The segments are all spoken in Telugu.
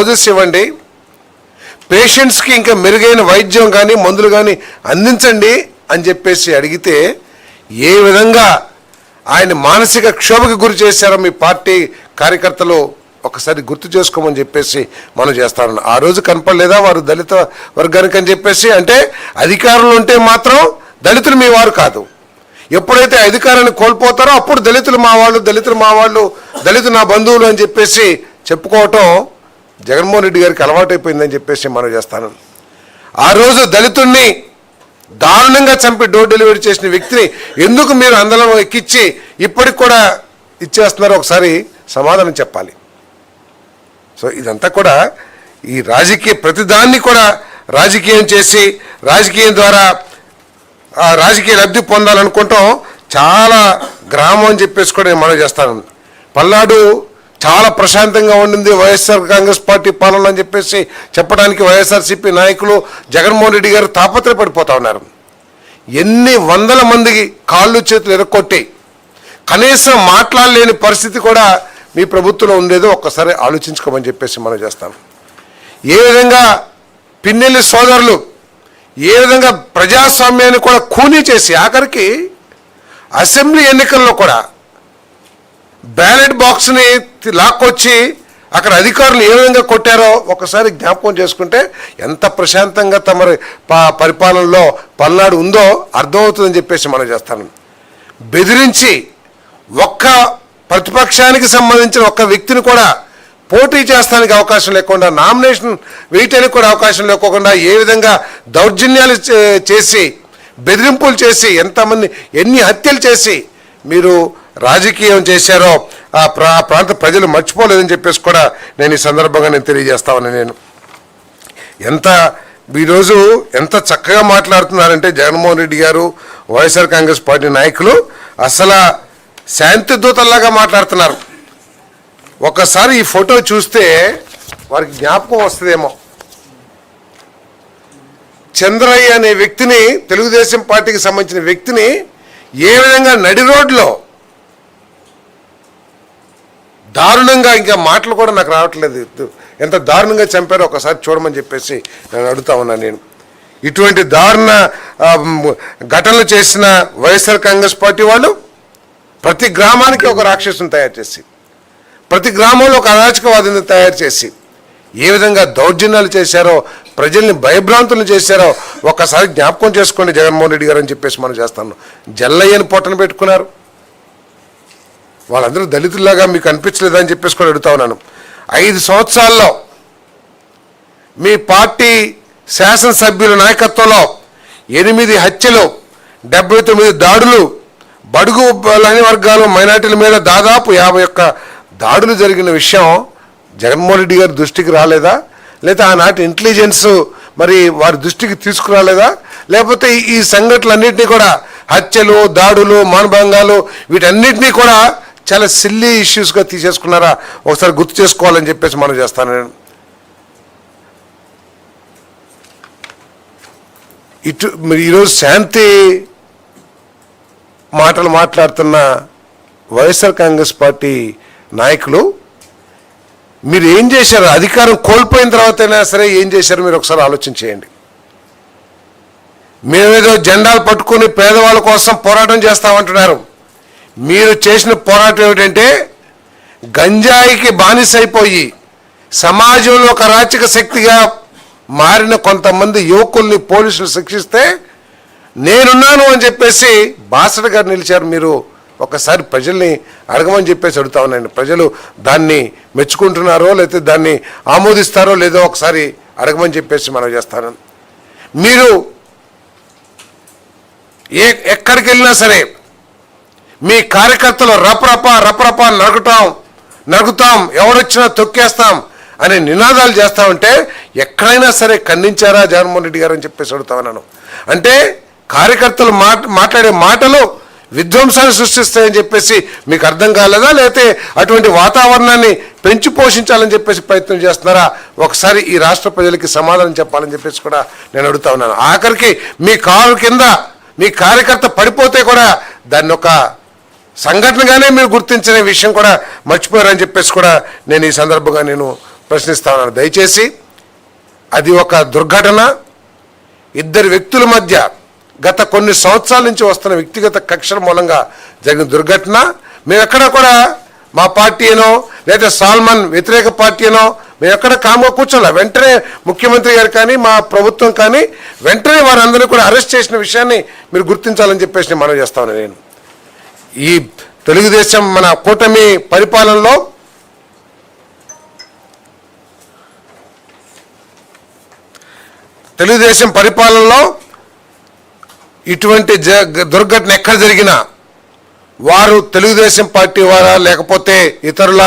హౌజెస్ ఇవ్వండి. పేషెంట్స్కి ఇంకా మెరుగైన వైద్యం కానీ మందులు కానీ అందించండి అని చెప్పేసి అడిగితే ఏ విధంగా ఆయన మానసిక క్షోభకు గురి చేశారో మీ పార్టీ కార్యకర్తలు ఒకసారి గుర్తు చేసుకోమని చెప్పేసి మనం చేస్తాను. ఆ రోజు కనపడలేదా వారు దళిత వర్గానికి అని చెప్పేసి? అంటే అధికారంలో ఉంటే మాత్రం దళితులు మీ వారు కాదు. ఎప్పుడైతే అధికారాన్ని కోల్పోతారో అప్పుడు దళితులు మా వాళ్ళు దళితులు మా వాళ్ళు దళితులు నా బంధువులు అని చెప్పేసి చెప్పుకోవటం జగన్మోహన్ రెడ్డి గారికి అలవాటైపోయిందని చెప్పేసి మనం చేస్తాను. ఆ రోజు దళితుణ్ణి దారుణంగా చంపి డోర్ డెలివరీ చేసిన వ్యక్తిని ఎందుకు మీరు అందరం ఎక్కిచ్చి ఇప్పటికి కూడా ఇచ్చేస్తున్నారో ఒకసారి సమాధానం చెప్పాలి. సో ఇదంతా కూడా ఈ రాజకీయ ప్రతిదాన్ని కూడా రాజకీయం చేసి రాజకీయం ద్వారా ఆ రాజకీయ లబ్ధి పొందాలనుకుంటాం. చాలా గ్రామం అని చెప్పేసి కూడా నేను మనం చేస్తాను. పల్నాడు చాలా ప్రశాంతంగా ఉండింది వైఎస్ఆర్ కాంగ్రెస్ పార్టీ పాలన అని చెప్పేసి చెప్పడానికి వైఎస్ఆర్సీపీ నాయకులు జగన్మోహన్ రెడ్డి గారు తాపత్రయపడిపోతా ఉన్నారు. ఎన్ని వందల మందికి కాళ్ళు చేతులు ఎరక్కొట్టి కనీసం మాట్లాడలేని పరిస్థితి కూడా మీ ప్రభుత్వంలో ఉండేదో ఒక్కసారి ఆలోచించుకోమని చెప్పేసి మనం చేస్తాం. ఏ విధంగా పిన్నెల్లి సోదరులు ఏ విధంగా ప్రజాస్వామ్యాన్ని కూడా ఖూనీ చేసి ఆఖరికి అసెంబ్లీ ఎన్నికల్లో కూడా బ్యాలెట్ బాక్స్ని లాక్కొచ్చి అక్కడ అధికారులు ఏ విధంగా కొట్టారో ఒకసారి జ్ఞాపకం చేసుకుంటే ఎంత ప్రశాంతంగా తమరి పరిపాలనలో పల్నాడు ఉందో అర్థమవుతుందని చెప్పేసి మనం చేస్తాను. బెదిరించి ఒక్క ప్రతిపక్షానికి సంబంధించిన ఒక్క వ్యక్తిని కూడా పోటీ చేస్తానికి అవకాశం లేకుండా నామినేషన్ వేయటానికి కూడా అవకాశం లేకోకుండా ఏ విధంగా దౌర్జన్యాలు చే- చేసి బెదిరింపులు చేసి ఎంతమంది ఎన్ని హత్యలు చేసి మీరు రాజకీయం చేశారో ఆ ప్రా ప్రాంత ప్రజలు మర్చిపోలేదని చెప్పేసి కూడా నేను ఈ సందర్భంగా నేను తెలియజేస్తామని నేను. ఎంత ఈరోజు ఎంత చక్కగా మాట్లాడుతున్నారంటే జగన్మోహన్ రెడ్డి గారు వైఎస్ఆర్ కాంగ్రెస్ పార్టీ నాయకులు అసలు శాంతి దూతల్లాగా మాట్లాడుతున్నారు. ఒకసారి ఈ ఫోటో చూస్తే వారికి జ్ఞాపకం వస్తుందేమో. చంద్రయ్య అనే వ్యక్తిని తెలుగుదేశం పార్టీకి సంబంధించిన వ్యక్తిని ఏ విధంగా నడి రోడ్లో దారుణంగా ఇంకా మాటలు కూడా నాకు రావట్లేదు. ఎంత దారుణంగా చంపారో ఒకసారి చూడమని చెప్పేసి నేను అడుగుతా ఉన్నాను నేను. ఇటువంటి దారుణ ఘటనలు చేసిన వైఎస్ఆర్ కాంగ్రెస్ పార్టీ వాళ్ళు ప్రతి గ్రామానికి ఒక రాక్షసుని తయారు చేసి ప్రతి గ్రామంలో ఒక అరాచకవాదిని తయారు చేసి ఏ విధంగా దౌర్జన్యాలు చేశారో ప్రజల్ని భయభ్రాంతులు చేశారో ఒక్కసారి జ్ఞాపకం చేసుకోండి జగన్మోహన్ రెడ్డి గారు అని చెప్పేసి మనం చేస్తాను. జల్లయ్యని పొట్టను పెట్టుకున్నారు. వాళ్ళందరూ దళితుల్లాగా మీకు అనిపించలేదా అని చెప్పేసి కూడా అడుగుతా ఉన్నాను. ఐదు సంవత్సరాల్లో మీ పార్టీ శాసనసభ్యుల నాయకత్వంలో ఎనిమిది హత్యలు డెబ్బై తొమ్మిది దాడులు బడుగు లాని వర్గాలు మైనార్టీల మీద దాదాపు యాభై ఒక్క దాడులు జరిగిన విషయం జగన్మోహన్ రెడ్డి గారి దృష్టికి రాలేదా? లేదా ఆనాటి ఇంటెలిజెన్స్ మరి వారి దృష్టికి తీసుకురాలేదా? లేకపోతే ఈ- ఈ సంఘటనలన్నింటినీ కూడా హత్యలు దాడులు మానభంగాలు వీటన్నిటినీ కూడా చాలా సిల్లీ ఇష్యూస్గా తీసేసుకున్నారా? ఒకసారి గుర్తు చేసుకోవాలని చెప్పేసి మనం చేస్తాను నేను. ఇటు మీరు ఈరోజు శాంతి మాటలు మాట్లాడుతున్న వైఎస్ఆర్ కాంగ్రెస్ పార్టీ నాయకులు మీరు ఏం చేశారు? అధికారం కోల్పోయిన తర్వాత అయినా సరే ఏం చేశారు? మీరు ఒకసారి ఆలోచన చేయండి. మేమేదో జెండాలు పట్టుకుని పేదవాళ్ళ కోసం పోరాటం చేస్తామంటున్నారు. మీరు చేసిన పోరాటం ఏమిటంటే గంజాయికి బానిసైపోయి సమాజంలో ఒక రాచక శక్తిగా మారిన కొంతమంది యువకుల్ని పోలీసులు శిక్షిస్తే నేనున్నాను అని చెప్పేసి బాసటగా నిలిచారు. మీరు ఒకసారి ప్రజల్ని అడగమని చెప్పేసి అడుగుతా ఉన్నాను. ప్రజలు దాన్ని మెచ్చుకుంటున్నారో లేకపోతే దాన్ని ఆమోదిస్తారో లేదో ఒకసారి అడగమని చెప్పేసి మనం చేస్తాను. మీరు ఏ ఎక్కడికి వెళ్ళినా సరే మీ కార్యకర్తలు రపరప రపరప నరకటం నరుకుతాం ఎవరొచ్చినా తొక్కేస్తాం అనే నినాదాలు చేస్తా ఉంటే ఎక్కడైనా సరే ఖండించారా జగన్మోహన్ రెడ్డి గారు అని చెప్పేసి అడుగుతా ఉన్నాను. అంటే కార్యకర్తలు మాట మాట్లాడే మాటలు విధ్వంసాన్ని సృష్టిస్తాయని చెప్పేసి మీకు అర్థం కాలేదా? లేకపోతే అటువంటి వాతావరణాన్ని పెంచి పోషించాలని చెప్పేసి ప్రయత్నం చేస్తున్నారా? ఒకసారి ఈ రాష్ట్ర ప్రజలకి సమాధానం చెప్పాలని చెప్పేసి కూడా నేను అడుగుతా ఉన్నాను. ఆఖరికి మీ కారు కింద మీ కార్యకర్త పడిపోతే కూడా దాన్ని ఒక సంఘటనగానే మీరు గుర్తించిన విషయం కూడా మర్చిపోయారని చెప్పేసి కూడా నేను ఈ సందర్భంగా నేను ప్రశ్నిస్తాను దయచేసి అది ఒక దుర్ఘటన. ఇద్దరు వ్యక్తుల మధ్య గత కొన్ని సంవత్సరాల నుంచి వస్తున్న వ్యక్తిగత కక్షల మూలంగా జరిగిన దుర్ఘటన. మేము ఎక్కడ కూడా మా పార్టీ అనో లేదా సాల్మన్ వ్యతిరేక పార్టీ అనో మేము ఎక్కడ కామ్గా కూర్చోలే. వెంటనే ముఖ్యమంత్రి గారు కానీ మా ప్రభుత్వం కానీ వెంటనే వారందరినీ కూడా అరెస్ట్ చేసిన విషయాన్ని మీరు గుర్తించాలని చెప్పేసి నేను మనవి చేస్తాను నేను. ఈ తెలుగుదేశం మన కూటమి పరిపాలనలో తెలుగుదేశం పరిపాలనలో ఇటువంటి జ దుర్ఘటన ఎక్కడ జరిగినా వారు తెలుగుదేశం పార్టీ వారా లేకపోతే ఇతరుల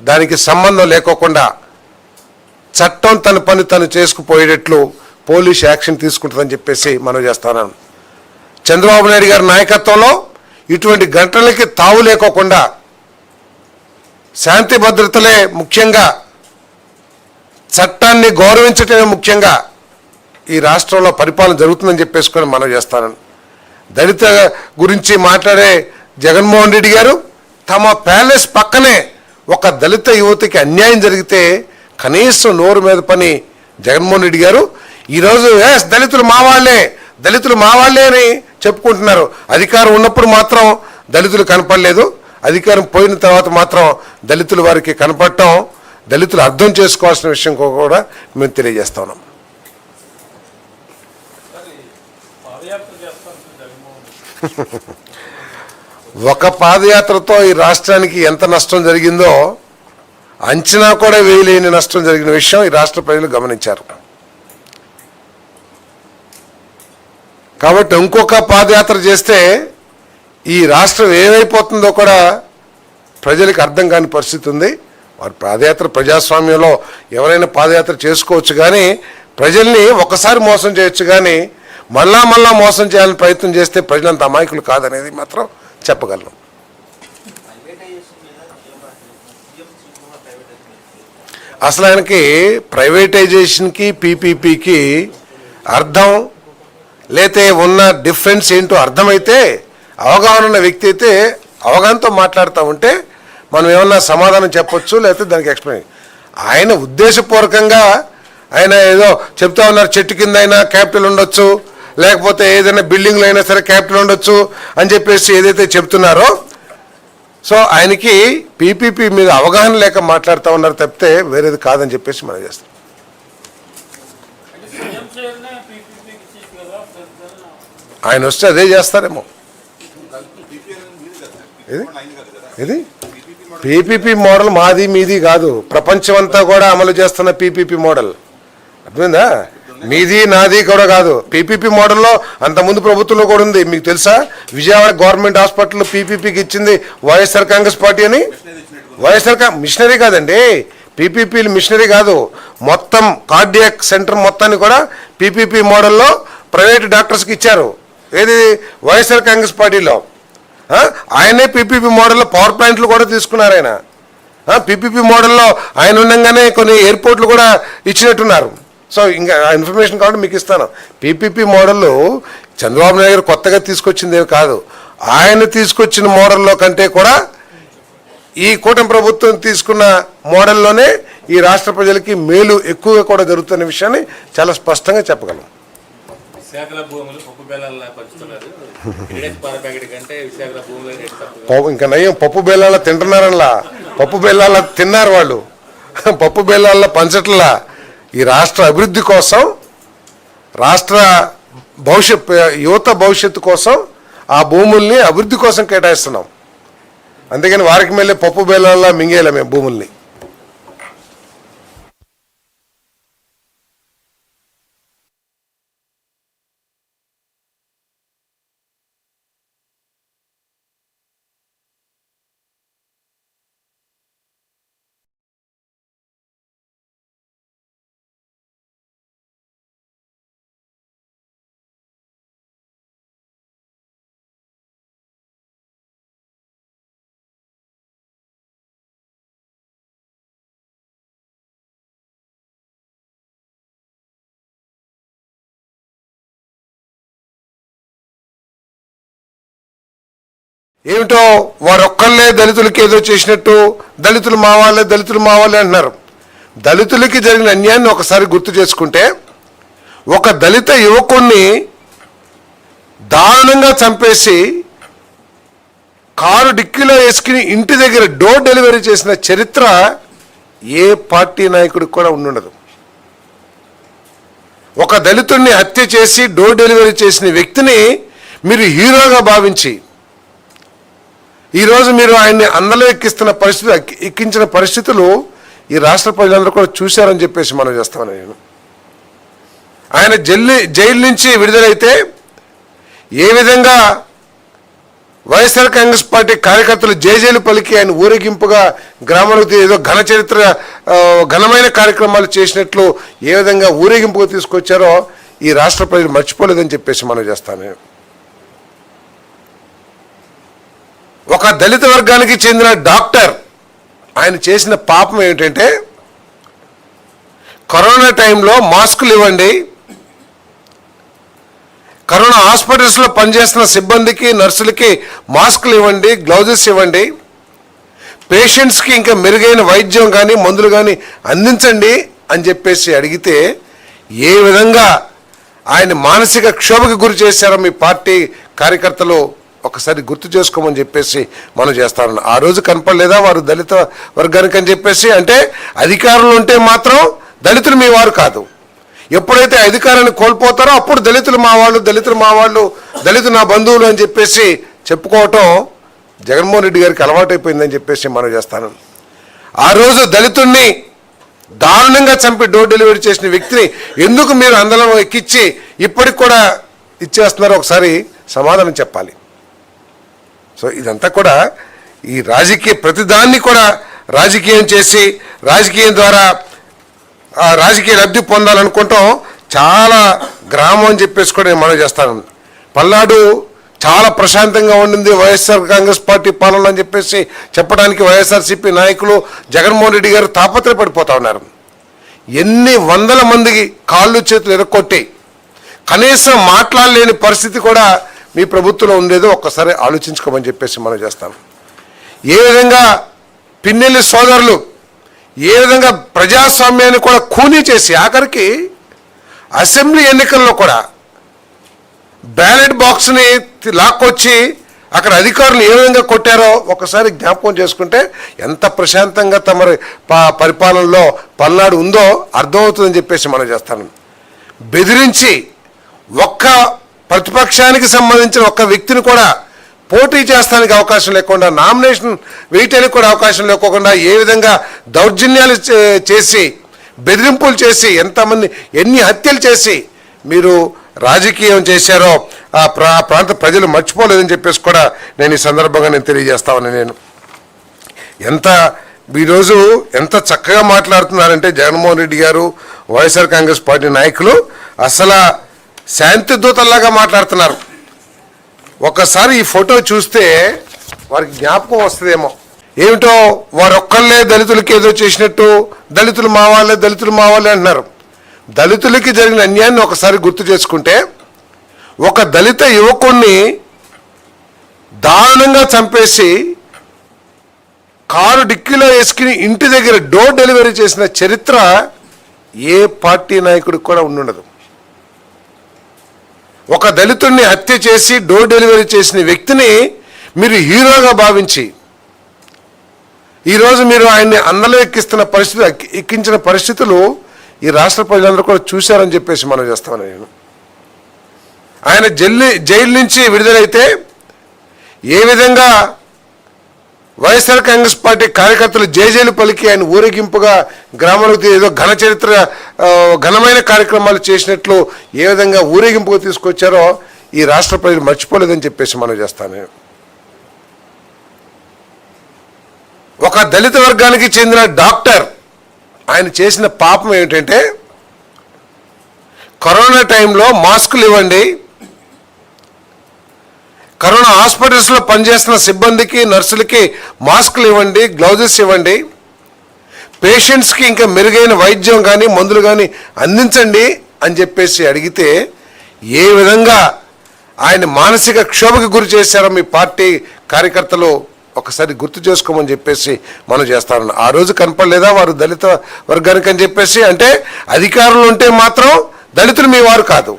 దానికి సంబంధం లేకోకుండా చట్టం తన పని తను చేసుకుపోయేటట్లు పోలీస్ యాక్షన్ తీసుకుంటుందని చెప్పేసి మనం చేస్తాను చంద్రబాబు నాయుడు గారి నాయకత్వంలో ఇటువంటి ఘటనలకి తావు లేకోకుండా శాంతి భద్రతలే ముఖ్యంగా చట్టాన్ని గౌరవించటమే ముఖ్యంగా ఈ రాష్ట్రంలో పరిపాలన జరుగుతుందని చెప్పేసుకొని మనం చేస్తాను. దళిత గురించి మాట్లాడే జగన్మోహన్ రెడ్డి గారు తమ ప్యాలెస్ పక్కనే ఒక దళిత యువతికి అన్యాయం జరిగితే కనీసం నోరు మీద పని జగన్మోహన్ రెడ్డి గారు. ఈరోజు ఎస్ దళితులు మా వాళ్ళే దళితులు మా వాళ్ళే అని చెప్పుకుంటున్నారు. అధికారం ఉన్నప్పుడు మాత్రం దళితులు కనపడలేదు. అధికారం పోయిన తర్వాత మాత్రం దళితులు వారికి కనపడటం దళితులు అర్థం చేసుకోవాల్సిన విషయం కూడా మేము తెలియజేస్తా ఉన్నాం. ఒక పాదయాత్రతో ఈ రాష్ట్రానికి ఎంత నష్టం జరిగిందో అంచనా కూడా వేయలేని నష్టం జరిగిన విషయం ఈ రాష్ట్ర ప్రజలు గమనించారు. కాబట్టి ఇంకొక పాదయాత్ర చేస్తే ఈ రాష్ట్రం ఏమైపోతుందో కూడా ప్రజలకు అర్థం కాని పరిస్థితి ఉంది. వారి పాదయాత్ర ప్రజాస్వామ్యంలో ఎవరైనా పాదయాత్ర చేసుకోవచ్చు కానీ ప్రజల్ని ఒకసారి మోసం చేయొచ్చు కానీ మళ్ళా మళ్ళా మోసం చేయాలని ప్రయత్నం చేస్తే ప్రజలంత అమాయకులు కాదనేది మాత్రం చెప్పగలను. అసలు ఆయనకి ప్రైవేటైజేషన్కి పీపీపీకి అర్థం లేతే ఉన్న డిఫరెన్స్ ఏంటో అర్థమైతే అవగాహన ఉన్న వ్యక్తి అయితే అవగాహనతో మాట్లాడుతూ ఉంటే మనం ఏమన్నా సమాధానం చెప్పొచ్చు లేకపోతే దానికి ఎక్స్ప్లెయిన్. ఆయన ఉద్దేశపూర్వకంగా ఆయన ఏదో చెప్తా ఉన్నారు చెట్టు కింద అయినా క్యాపిటల్ ఉండొచ్చు లేకపోతే ఏదైనా బిల్డింగ్లు అయినా సరే క్యాపిటల్ ఉండొచ్చు అని చెప్పేసి ఏదైతే చెప్తున్నారో సో ఆయనకి పీపీపీ మీద అవగాహన లేక మాట్లాడుతూ ఉన్నారు తప్పితే వేరేది కాదని చెప్పేసి మనం చేస్తాం అంటే సీఎం చైర్నే పీపీపీకి చీఫ్ కదా ప్రజలు ఆయన వస్తే అదే చేస్తారేమో. ఇది ఇది పీపీపీ మోడల్ మాది మీది కాదు. ప్రపంచం అంతా కూడా అమలు చేస్తున్న పీపీపీ మోడల్. అర్థమైందా? మీది నాది కూడా కాదు. పీపీపీ మోడల్లో అంతకుముందు ప్రభుత్వంలో కూడా ఉంది. మీకు తెలుసా? విజయవాడ గవర్నమెంట్ హాస్పిటల్ పీపీపీకి ఇచ్చింది వైఎస్ఆర్ కాంగ్రెస్ పార్టీ అని? వైఎస్ఆర్ మిషనరీ కాదండి. పీపీపీలు మిషనరీ కాదు. మొత్తం కార్డియాక్ సెంటర్ మొత్తాన్ని కూడా పీపీపీ మోడల్లో ప్రైవేట్ డాక్టర్స్కి ఇచ్చారు. ఏది? వైఎస్ఆర్ కాంగ్రెస్ పార్టీలో. ఆయనే పీపీపీ మోడల్లో పవర్ ప్లాంట్లు కూడా తీసుకున్నారు ఆయన. పీపీపీ మోడల్లో ఆయన ఉండగానే కొన్ని ఎయిర్పోర్ట్లు కూడా ఇచ్చినట్టున్నారు. సో ఇంకా ఆ ఇన్ఫర్మేషన్ కాబట్టి మీకు ఇస్తాను. పీపీపీ మోడల్ చంద్రబాబు నాయుడు గారు కొత్తగా తీసుకొచ్చింది కాదు. ఆయన తీసుకొచ్చిన మోడల్లో కంటే కూడా ఈ కూటమి ప్రభుత్వం తీసుకున్న మోడల్లోనే ఈ రాష్ట్ర ప్రజలకి మేలు ఎక్కువగా కూడా జరుగుతున్న విషయాన్ని చాలా స్పష్టంగా చెప్పగలం. విశాఖల భూములు పప్పు బెల్లాల పంచుతున్నారు. ప్యాకెట్ కంటే విశాఖల భూములు పప్పు- ఇంకా నయం పప్పు బెల్లాల తింటున్నారనలా. పప్పు బెల్లాల తిన్నారు వాళ్ళు. పప్పు బెల్లాల పంచట్లా ఈ రాష్ట్ర అభివృద్ధి కోసం రాష్ట్ర భవిష్యత్ యువత భవిష్యత్తు కోసం ఆ భూముల్ని అభివృద్ధి కోసం కేటాయిస్తున్నాం. అందుకని వారికి మళ్ళీ పప్పు బెల్లాల మింగేలా మేము భూముల్ని. ఏమిటో వారొక్కళ్ళే దళితులకి ఏదో చేసినట్టు దళితులు మా వాళ్ళే దళితులు మా వాళ్ళే అంటున్నారు. దళితులకి జరిగిన అన్యాయాన్ని ఒకసారి గుర్తు చేసుకుంటే ఒక దళిత యువకుణ్ణి దారుణంగా చంపేసి కారు డిక్కీలో వేసుకుని ఇంటి దగ్గర డోర్ డెలివరీ చేసిన చరిత్ర ఏ పార్టీ నాయకుడికి కూడా ఉండుండదు. ఒక దళితుడిని హత్య చేసి డోర్ డెలివరీ చేసిన వ్యక్తిని మీరు హీరోగా భావించి ఈరోజు మీరు ఆయన్ని అందలో ఎక్కిస్తున్న పరిస్థితి ఎక్కించిన పరిస్థితులు ఈ రాష్ట్ర ప్రజలందరూ కూడా చూశారని చెప్పేసి మనం చేస్తామని నేను. ఆయన జైలు జైలు నుంచి విడుదలైతే ఏ విధంగా వైఎస్ఆర్ కాంగ్రెస్ పార్టీ కార్యకర్తలు జేజేలు పలికి ఆయన ఊరేగింపుగా గ్రామాలకు ఏదో ఘన చరిత్ర ఘనమైన కార్యక్రమాలు చేసినట్లు ఏ విధంగా ఊరేగింపుగా తీసుకొచ్చారో ఈ రాష్ట్ర ప్రజలు మర్చిపోలేదని చెప్పేసి మనం చేస్తాను నేను. ఒక దళిత వర్గానికి చెందిన డాక్టర్ ఆయన చేసిన పాపం ఏమిటంటే కరోనా టైంలో మాస్కులు ఇవ్వండి కరోనా హాస్పిటల్స్లో పనిచేస్తున్న సిబ్బందికి నర్సులకి మాస్కులు ఇవ్వండి గ్లౌజెస్ ఇవ్వండి పేషెంట్స్కి ఇంకా మెరుగైన వైద్యం కానీ మందులు కానీ అందించండి అని చెప్పేసి అడిగితే ఏ విధంగా ఆయన మానసిక క్షోభకు గురి చేశారో మీ పార్టీ కార్యకర్తలు ఒకసారి గుర్తు చేసుకోమని చెప్పేసి మనం చేస్తామన్న ఆ రోజు కనపడలేదా వారు దళిత వర్గానికి అని చెప్పేసి? అంటే అధికారులు ఉంటే మాత్రం దళితులు మీ వారు కాదు. ఎప్పుడైతే అధికారాన్ని కోల్పోతారో అప్పుడు దళితులు మా వాళ్ళు దళితులు మా వాళ్ళు దళితులు నా బంధువులు అని చెప్పేసి చెప్పుకోవటం జగన్మోహన్ రెడ్డి గారికి అలవాటైపోయిందని చెప్పేసి మనం చేస్తాను. ఆ రోజు దళితుణ్ణి దారుణంగా చంపి డోర్ డెలివరీ చేసిన వ్యక్తిని ఎందుకు మీరు అందరం ఎక్కిచ్చి ఇప్పటికి కూడా ఇచ్చేస్తున్నారో ఒకసారి సమాధానం చెప్పాలి. సో ఇదంతా కూడా ఈ రాజకీయ ప్రతిదాన్ని కూడా రాజకీయం చేసి రాజకీయం ద్వారా ఆ రాజకీయ లబ్ధి పొందాలనుకుంటాం. చాలా గ్రామం అని చెప్పేసి కూడా నేను మనం చేస్తాను. పల్నాడు చాలా ప్రశాంతంగా ఉండింది. వైఎస్ఆర్ కాంగ్రెస్ పార్టీ పాలన అని చెప్పేసి చెప్పడానికి వైఎస్ఆర్సీపీ నాయకులు జగన్మోహన్ రెడ్డి గారు తాపత్రయపడిపోతా ఉన్నారు. ఎన్ని వందల మందికి కాళ్ళు చేతులు ఎరక్కొట్టి కనీసం మాట్లాడలేని పరిస్థితి కూడా మీ ప్రభుత్వంలో ఉండేదో ఒక్కసారి ఆలోచించుకోమని చెప్పేసి మనం చేస్తాం. ఏ విధంగా పిన్నెల్లి సోదరులు ఏ విధంగా ప్రజాస్వామ్యాన్ని కూడా ఖూనీ చేసి ఆఖరికి అసెంబ్లీ ఎన్నికల్లో కూడా బ్యాలెట్ బాక్స్ని తి- లాక్కొచ్చి అక్కడ అధికారులు ఏ విధంగా కొట్టారో ఒకసారి జ్ఞాపకం చేసుకుంటే ఎంత ప్రశాంతంగా తమ పరిపాలనలో పల్నాడు ఉందో అర్థమవుతుందని చెప్పేసి మనం చేస్తాను. బెదిరించి ఒక్క ప్రతిపక్షానికి సంబంధించిన ఒక్క వ్యక్తిని కూడా పోటీ చేస్తానికి అవకాశం లేకుండా నామినేషన్ వేయటానికి కూడా అవకాశం లేకోకుండా ఏ విధంగా దౌర్జన్యాలు చే- చేసి బెదిరింపులు చేసి ఎంతమంది ఎన్ని హత్యలు చేసి మీరు రాజకీయం చేశారో ఆ ప్రా ప్రాంత ప్రజలు మర్చిపోలేదని చెప్పేసి కూడా నేను ఈ సందర్భంగా నేను తెలియజేస్తామని నేను. ఎంత ఈరోజు ఎంత చక్కగా మాట్లాడుతున్నారంటే జగన్మోహన్ రెడ్డి గారు వైఎస్ఆర్ కాంగ్రెస్ పార్టీ నాయకులు అసలు శాంతి దూతల్లాగా మాట్లాడుతున్నారు. ఒకసారి ఈ ఫోటో చూస్తే వారికి జ్ఞాపకం వస్తుందేమో. ఏమిటో వారు ఒక్కళ్ళే దళితులకి ఏదో చేసినట్టు దళితులు మా వాళ్ళే దళితులు మా వాళ్ళే అంటున్నారు. దళితులకి జరిగిన అన్యాయాన్ని ఒకసారి గుర్తు చేసుకుంటే ఒక దళిత యువకుణ్ణి దారుణంగా చంపేసి కారు డిక్కీలో వేసుకుని ఇంటి దగ్గర డోర్ డెలివరీ చేసిన చరిత్ర ఏ పార్టీ నాయకుడికి కూడా ఉండుండదు. ఒక దళితుడిని హత్య చేసి డోర్ డెలివరీ చేసిన వ్యక్తిని మీరు హీరోగా భావించి ఈరోజు మీరు ఆయన్ని అందలో ఎక్కిస్తున్న పరిస్థితి ఎక్కించిన పరిస్థితులు ఈ రాష్ట్ర ప్రజలందరూ కూడా చూశారని చెప్పేసి మనం చేస్తాను నేను. ఆయన జైలు జైలు నుంచి విడుదలైతే ఏ విధంగా వైఎస్ఆర్ కాంగ్రెస్ పార్టీ కార్యకర్తలు జేజేలు పలికి ఆయన ఊరేగింపుగా గ్రామాలకు ఏదో ఘన చరిత్ర ఘనమైన కార్యక్రమాలు చేసినట్లు ఏ విధంగా ఊరేగింపుగా తీసుకొచ్చారో ఈ రాష్ట్ర ప్రజలు మర్చిపోలేదని చెప్పేసి మనం చేస్తాను. ఒక దళిత వర్గానికి చెందిన డాక్టర్ ఆయన చేసిన పాపం ఏమిటంటే కరోనా టైంలో మాస్కులు ఇవ్వండి కరోనా హాస్పిటల్స్లో పనిచేస్తున్న సిబ్బందికి నర్సులకి మాస్కులు ఇవ్వండి గ్లౌజెస్ ఇవ్వండి పేషెంట్స్కి ఇంకా మెరుగైన వైద్యం కానీ మందులు కానీ అందించండి అని చెప్పేసి అడిగితే ఏ విధంగా ఆయన మానసిక క్షోభకు గురి చేశారో మీ పార్టీ కార్యకర్తలు ఒకసారి గుర్తు చేసుకోమని చెప్పేసి మనం చేస్తాను ఆ రోజు కనపడలేదా వారు దళిత వర్గానికి అని చెప్పేసి? అంటే అధికారులు ఉంటే మాత్రం దళితులు మీ వారు కాదు.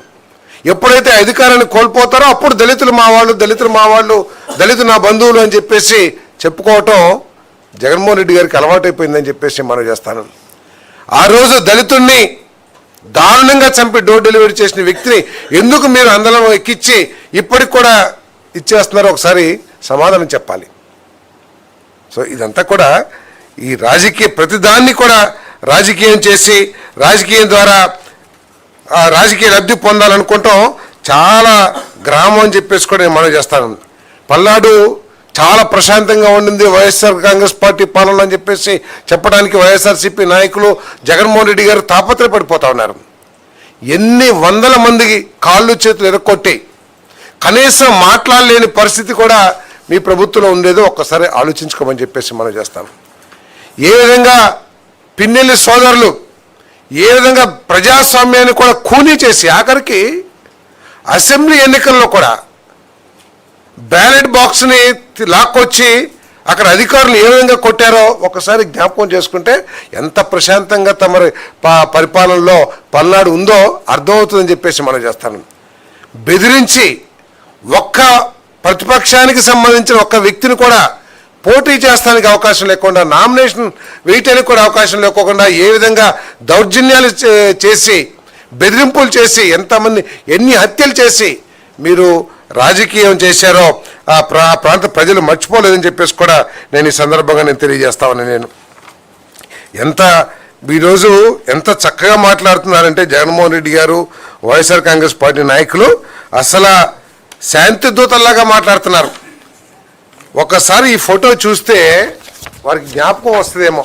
ఎప్పుడైతే అధికారాన్ని కోల్పోతారో అప్పుడు దళితులు మా వాళ్ళు దళితులు మా వాళ్ళు దళితులు నా బంధువులు అని చెప్పేసి చెప్పుకోవటం జగన్మోహన్ రెడ్డి గారికి అలవాటైపోయిందని చెప్పేసి మనం చేస్తాను. ఆ రోజు దళితుణ్ణి దారుణంగా చంపి డోర్ డెలివరీ చేసిన వ్యక్తిని ఎందుకు మీరు అందరం ఎక్కిచ్చి ఇప్పటికి కూడా ఇచ్చేస్తున్నారో ఒకసారి సమాధానం చెప్పాలి. సో ఇదంతా కూడా ఈ రాజకీయ ప్రతిదాన్ని కూడా రాజకీయం చేసి రాజకీయం ద్వారా ఆ రాజకీయ లబ్ధి పొందాలనుకుంటాం. చాలా గ్రామం అని చెప్పేసి కూడా నేను మనం చేస్తాను. పల్నాడు చాలా ప్రశాంతంగా ఉండింది వైఎస్ఆర్ కాంగ్రెస్ పార్టీ పాలన అని చెప్పేసి చెప్పడానికి వైఎస్ఆర్సీపీ నాయకులు జగన్మోహన్ రెడ్డి గారు తాపత్రయపడిపోతా ఉన్నారు. ఎన్ని వందల మందికి కాళ్ళు చేతులు ఎరక్కొట్టి కనీసం మాట్లాడలేని పరిస్థితి కూడా మీ ప్రభుత్వంలో ఉండేదో ఒక్కసారి ఆలోచించుకోమని చెప్పేసి మనం చేస్తాం. ఏ విధంగా పిన్నెల్లి సోదరులు ఏ విధంగా ప్రజాస్వామ్యాన్ని కూడా ఖూనీ చేసి ఆఖరికి అసెంబ్లీ ఎన్నికల్లో కూడా బ్యాలెట్ బాక్స్ని తి- లాక్కొచ్చి అక్కడ అధికారులు ఏ విధంగా కొట్టారో ఒకసారి జ్ఞాపకం చేసుకుంటే ఎంత ప్రశాంతంగా తమరి పరిపాలనలో పల్నాడు ఉందో అర్థమవుతుందని చెప్పేసి మనం చేస్తాను. బెదిరించి ఒక్క ప్రతిపక్షానికి సంబంధించిన ఒక్క వ్యక్తిని కూడా పోటీ చేస్తానికి అవకాశం లేకుండా నామినేషన్ వేయటానికి కూడా అవకాశం లేకోకుండా ఏ విధంగా దౌర్జన్యాలు చే- చేసి బెదిరింపులు చేసి ఎంతమంది ఎన్ని హత్యలు చేసి మీరు రాజకీయం చేశారో ఆ ప్రా ప్రాంత ప్రజలు మర్చిపోలేదని చెప్పేసి కూడా నేను ఈ సందర్భంగా నేను తెలియజేస్తామని నేను. ఎంత ఈరోజు ఎంత చక్కగా మాట్లాడుతున్నారంటే జగన్మోహన్ రెడ్డి గారు వైఎస్ఆర్ కాంగ్రెస్ పార్టీ నాయకులు అసలు శాంతి దూతల్లాగా మాట్లాడుతున్నారు. ఒకసారి ఈ ఫోటో చూస్తే వారికి జ్ఞాపకం వస్తుందేమో.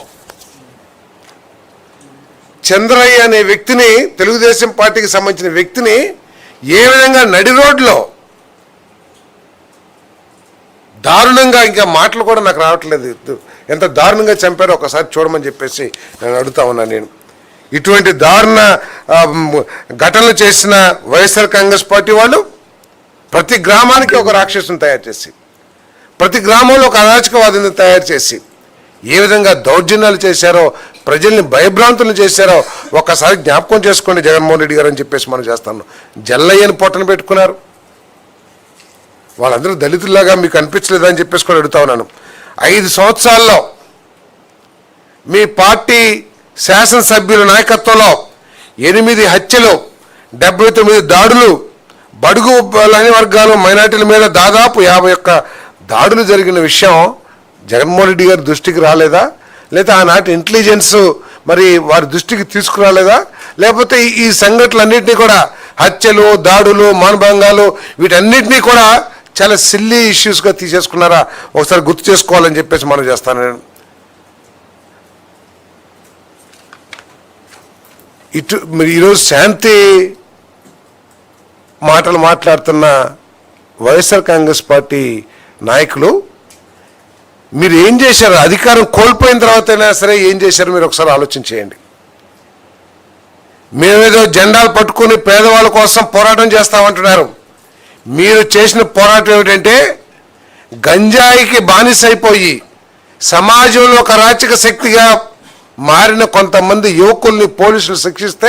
చంద్రయ్య అనే వ్యక్తిని తెలుగుదేశం పార్టీకి సంబంధించిన వ్యక్తిని ఏ విధంగా నడి రోడ్లో దారుణంగా ఇంకా మాటలు కూడా నాకు రావట్లేదు. ఎంత దారుణంగా చంపారో ఒకసారి చూడమని చెప్పేసి నేను అడుగుతా ఉన్నాను నేను. ఇటువంటి దారుణ ఘటనలు చేసిన వైఎస్ఆర్ కాంగ్రెస్ పార్టీ వాళ్ళు ప్రతి గ్రామానికి ఒక రాక్షసుని తయారు చేసి ప్రతి గ్రామంలో ఒక అరాచకవాదిని తయారు చేసి ఏ విధంగా దౌర్జన్యాలు చేశారో ప్రజల్ని భయభ్రాంతులు చేశారో ఒక్కసారి జ్ఞాపకం చేసుకోండి జగన్మోహన్ రెడ్డి గారు అని చెప్పేసి మనం చేస్తాను. జల్లయ్యని పొట్టను పెట్టుకున్నారు. వాళ్ళందరూ దళితుల్లాగా మీకు అనిపించలేదా అని చెప్పేసి కూడా అడుగుతా ఉన్నాను. ఐదు సంవత్సరాల్లో మీ పార్టీ శాసనసభ్యుల నాయకత్వంలో ఎనిమిది హత్యలు డెబ్బై తొమ్మిది దాడులు బడుగు బలని వర్గాలు మైనార్టీల మీద దాదాపు యాభై ఒక్క దాడులు జరిగిన విషయం జగన్మోహన్ రెడ్డి గారి దృష్టికి రాలేదా? లేదా ఆనాటి ఇంటెలిజెన్స్ మరి వారి దృష్టికి తీసుకురాలేదా? లేకపోతే ఈ- ఈ సంఘటనలన్నింటినీ కూడా హత్యలు దాడులు మానభంగాలు వీటన్నిటినీ కూడా చాలా సిల్లీ ఇష్యూస్గా తీసేసుకున్నారా? ఒకసారి గుర్తు చేసుకోవాలని చెప్పేసి మనం చేస్తాను నేను. ఇటు మీరు ఈరోజు శాంతి మాటలు మాట్లాడుతున్న వైఎస్ఆర్ కాంగ్రెస్ పార్టీ నాయకులు మీరు ఏం చేశారు? అధికారం కోల్పోయిన తర్వాత అయినా సరే ఏం చేశారు? మీరు ఒకసారి ఆలోచన చేయండి. మేమేదో జెండాలు పట్టుకుని పేదవాళ్ళ కోసం పోరాటం చేస్తామంటున్నారు. మీరు చేసిన పోరాటం ఏమిటంటే గంజాయికి బానిసైపోయి సమాజంలో ఒక రాచక శక్తిగా మారిన కొంతమంది యువకుల్ని పోలీసులు శిక్షిస్తే